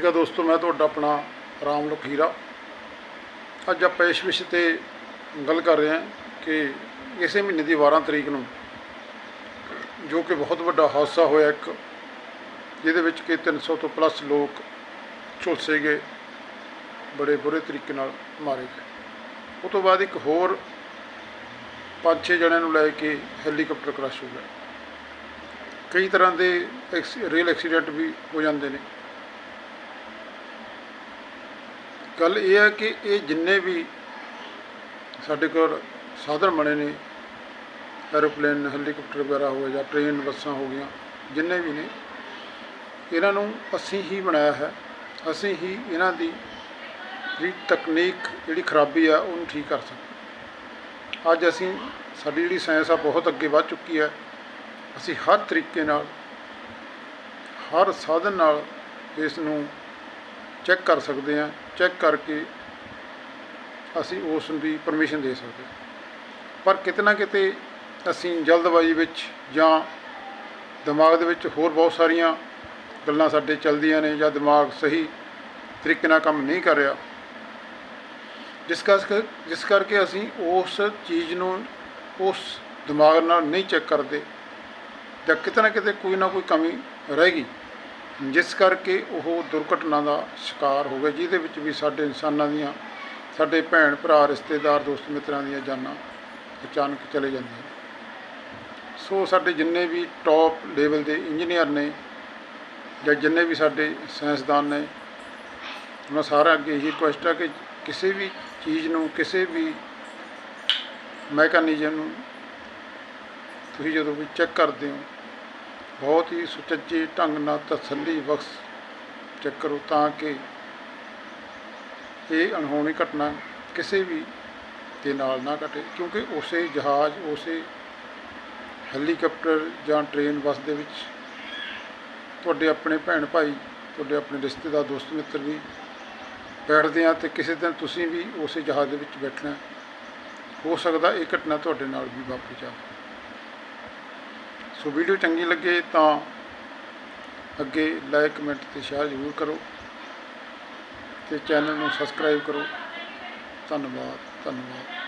ਠੀਕ ਆ ਦੋਸਤੋ, ਮੈਂ ਤੁਹਾਡਾ ਆਪਣਾ ਰਾਮ ਲਖੀਰਾ। ਅੱਜ ਆਪਾਂ ਇਸ ਵਿਸ਼ੇ ਤੇ ਗੱਲ ਕਰ ਰਹੇ ਹਾਂ ਕਿ ਇਸੇ ਮਹੀਨੇ ਦੀ 12 ਤਰੀਕ ਨੂੰ ਜੋ ਕਿ ਬਹੁਤ ਵੱਡਾ ਹਾਦਸਾ ਹੋਇਆ ਇੱਕ, ਜਿਹਦੇ ਵਿੱਚ ਕਿ 300 ਤੋਂ ਪਲੱਸ ਲੋਕ ਝੁਲਸੇ ਗਏ, ਬੜੇ ਬੁਰੇ ਤਰੀਕੇ ਨਾਲ ਮਾਰੇ ਗਏ। ਉਹ ਤੋਂ ਬਾਅਦ ਇੱਕ ਹੋਰ ਪੰਜ ਛੇ ਜਣਿਆਂ ਨੂੰ ਲੈ ਕੇ ਹੈਲੀਕਾਪਟਰ ਕ੍ਰੈਸ਼ ਹੋ ਗਿਆ। ਕਈ ਤਰ੍ਹਾਂ ਦੇ ਐਕਸ- ਰੇਲ ਐਕਸੀਡੈਂਟ ਵੀ ਹੋ ਜਾਂਦੇ ਨੇ। ਗੱਲ ਇਹ ਹੈ ਕਿ ਇਹ ਜਿੰਨੇ ਵੀ ਸਾਡੇ ਕੋਲ ਸਾਧਨ ਬਣੇ ਨੇ ਐਰੋਪਲੇਨ ਹੈਲੀਕਾਪਟਰ ਵਗੈਰਾ ਹੋਵੇ ਜਾਂ ਟ੍ਰੇਨ ਬੱਸਾਂ ਹੋ ਗਈਆਂ, ਜਿੰਨੇ ਵੀ ਨੇ, ਇਹਨਾਂ ਨੂੰ ਅਸੀਂ ਹੀ ਬਣਾਇਆ ਹੈ। ਅਸੀਂ ਹੀ ਇਹਨਾਂ ਦੀ ਜਿਹੜੀ ਤਕਨੀਕ, ਜਿਹੜੀ ਖਰਾਬੀ ਆ, ਉਹਨੂੰ ਠੀਕ ਕਰ ਸਕਦੇ ਅੱਜ ਅਸੀਂ, ਸਾਡੀ ਜਿਹੜੀ ਸਾਇੰਸ ਆ, ਬਹੁਤ ਅੱਗੇ ਵੱਧ ਚੁੱਕੀ ਹੈ। ਅਸੀਂ ਹਰ ਤਰੀਕੇ ਨਾਲ, ਹਰ ਸਾਧਨ ਨਾਲ ਇਸ ਨੂੰ ਚੈੱਕ ਕਰ ਸਕਦੇ ਹਾਂ। ਚੈੱਕ ਕਰਕੇ ਅਸੀਂ ਉਸ ਦੀ ਪਰਮਿਸ਼ਨ ਦੇ ਸਕਦੇ ਪਰ ਕਿਤੇ ਨਾ ਕਿਤੇ ਅਸੀਂ ਜਲਦਬਾਜ਼ੀ ਵਿੱਚ ਜਾਂ ਦਿਮਾਗ ਦੇ ਵਿੱਚ ਹੋਰ ਬਹੁਤ ਸਾਰੀਆਂ ਗੱਲਾਂ ਸਾਡੇ ਚੱਲਦੀਆਂ ਨੇ ਜਾਂ ਦਿਮਾਗ ਸਹੀ ਤਰੀਕੇ ਨਾਲ ਕੰਮ ਨਹੀਂ ਕਰ ਰਿਹਾ। ਜਿਸ ਕਰਕੇ ਜਿਸ ਕਰਕੇ ਅਸੀਂ ਉਸ ਚੀਜ਼ ਨੂੰ, ਉਸ ਦਿਮਾਗ ਨਾਲ ਨਹੀਂ ਚੈੱਕ ਕਰਦੇ ਜਾਂ ਕਿਤੇ ਨਾ ਕਿਤੇ ਕੋਈ ਨਾ ਕੋਈ ਕਮੀ ਰਹੇਗੀ। ਜਿਸ ਕਰਕੇ ਉਹ ਦੁਰਘਟਨਾ ਦਾ ਸ਼ਿਕਾਰ ਹੋ ਗਏ, ਜਿਹਦੇ ਵਿੱਚ ਵੀ ਸਾਡੇ ਇਨਸਾਨਾਂ ਦੀਆਂ, ਸਾਡੇ ਭੈਣ ਭਰਾ, ਰਿਸ਼ਤੇਦਾਰ, ਦੋਸਤ ਮਿੱਤਰਾਂ ਦੀਆਂ ਜਾਨਾਂ ਅਚਾਨਕ ਚਲੇ ਜਾਂਦੀਆਂ ਸੋ ਸਾਡੇ ਜਿੰਨੇ ਵੀ ਟੌਪ ਲੈਵਲ ਦੇ ਇੰਜੀਨੀਅਰ ਨੇ ਜਾਂ ਜਿੰਨੇ ਵੀ ਸਾਡੇ ਸਾਇੰਸਦਾਨ ਨੇ, ਉਹਨਾਂ ਸਾਰਿਆਂ ਅੱਗੇ ਇਹੀ ਰਿਕੁਐਸਟ ਹੈ ਕਿ ਕਿਸੇ ਵੀ ਚੀਜ਼ ਨੂੰ, ਕਿਸੇ ਵੀ ਮੈਕੈਨਿਜ਼ਮ ਨੂੰ ਤੁਸੀਂ ਜਦੋਂ ਵੀ ਚੈੱਕ ਕਰਦੇ ਹੋ ਬਹੁਤ ਹੀ ਸੁਚੱਜੇ ਢੰਗ ਨਾਲ ਤਸੱਲੀ ਬਖਸ਼ ਚੈੱਕ ਕਰੋ ਤਾਂ ਕਿ ਇਹ ਅਣਹੋਣੀ ਘਟਨਾ ਕਿਸੇ ਵੀ ਦੇ ਨਾਲ ਨਾ ਘਟੇ, ਕਿਉਂਕਿ ਉਸੇ ਜਹਾਜ਼, ਉਸੇ ਹੈਲੀਕਾਪਟਰ ਜਾਂ ਟ੍ਰੇਨ ਬੱਸ ਦੇ ਵਿੱਚ ਤੁਹਾਡੇ ਆਪਣੇ ਭੈਣ ਭਾਈ, ਤੁਹਾਡੇ ਆਪਣੇ ਰਿਸ਼ਤੇਦਾਰ, ਦੋਸਤ ਮਿੱਤਰ ਵੀ ਬੈਠਦੇ ਆ ਤੇ ਕਿਸੇ ਦਿਨ ਤੁਸੀਂ ਵੀ ਉਸੇ ਜਹਾਜ਼ ਦੇ ਵਿੱਚ ਬੈਠਣਾ, ਹੋ ਸਕਦਾ ਇਹ ਘਟਨਾ ਤੁਹਾਡੇ ਨਾਲ ਵੀ ਵਾਪਰ ਜਾਵੇ। ਸੋ ਵੀਡੀਓ ਚੰਗੀ ਲੱਗੇ ਤਾਂ ਅੱਗੇ ਲਾਈਕ, ਕਮੈਂਟ ਤੇ ਸ਼ੇਅਰ ਜ਼ਰੂਰ ਕਰੋ ਤੇ ਚੈਨਲ ਨੂੰ ਸਬਸਕ੍ਰਾਈਬ ਕਰੋ। ਧੰਨਵਾਦ ਧੰਨਵਾਦ।